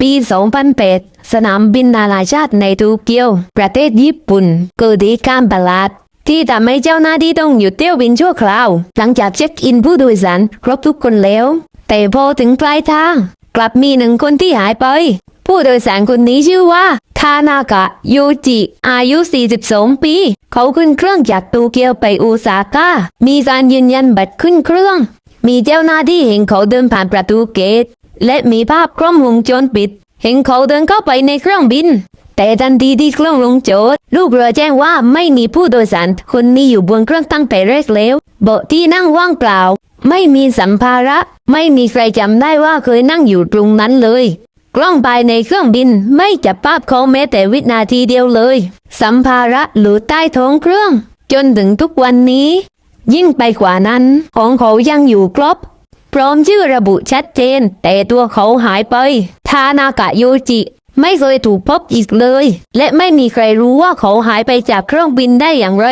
ปี 2008 สนามบินนานาชาติในโตเกียว ประเทศญี่ปุ่นเกิดเหตุการณ์ประหลาดที่ทำให้เจ้าหน้าที่ต้องหยุดเที่ยวบินชั่วคราว หลังจากเช็คอินผู้โดยสารครบทุกคนแล้ว แต่พอถึงปลายทาง กลับมีหนึ่งคนที่หายไป ผู้โดยสารคนนี้ชื่อว่าทานากะโยจิ อายุ 42 ปี เขาขึ้นเครื่องจากโตเกียวไปโอซาก้า มีการยืนยันบัตรขึ้นเครื่อง มีเจ้าหน้าที่เห็นเขาเดินผ่านประตูเกต และมีภาพกล้องวงจรปิด เห็นเขาเดินเข้าไปในเครื่องบิน แต่ทันทีที่เครื่องลงจอดลูกเรือแจ้งว่าไม่มีผู้โดยสารคนนี้อยู่บนเครื่องตั้งแต่แรกแล้วเบาะที่นั่งว่างเปล่า ไม่มีสัมภาระ ไม่มีใครจำได้ว่าเคยนั่งอยู่ตรงนั้นเลยกล้องภายในเครื่องบินไม่จับภาพเขาแม้แต่วินาทีเดียวเลย สัมภาระหรือใต้ท้องเครื่อง จนถึงทุกวันนี้ ยิ่งไปกว่านั้น ของเขายังอยู่ครบ พร้อมชื่อระบุชัดเจน แต่ตัวเขาหายไป ทานากะโยจิ ไม่เคยถูกพบอีกเลย และไม่มีใครรู้ว่าเขาหายไปจากเครื่องบินได้อย่างไร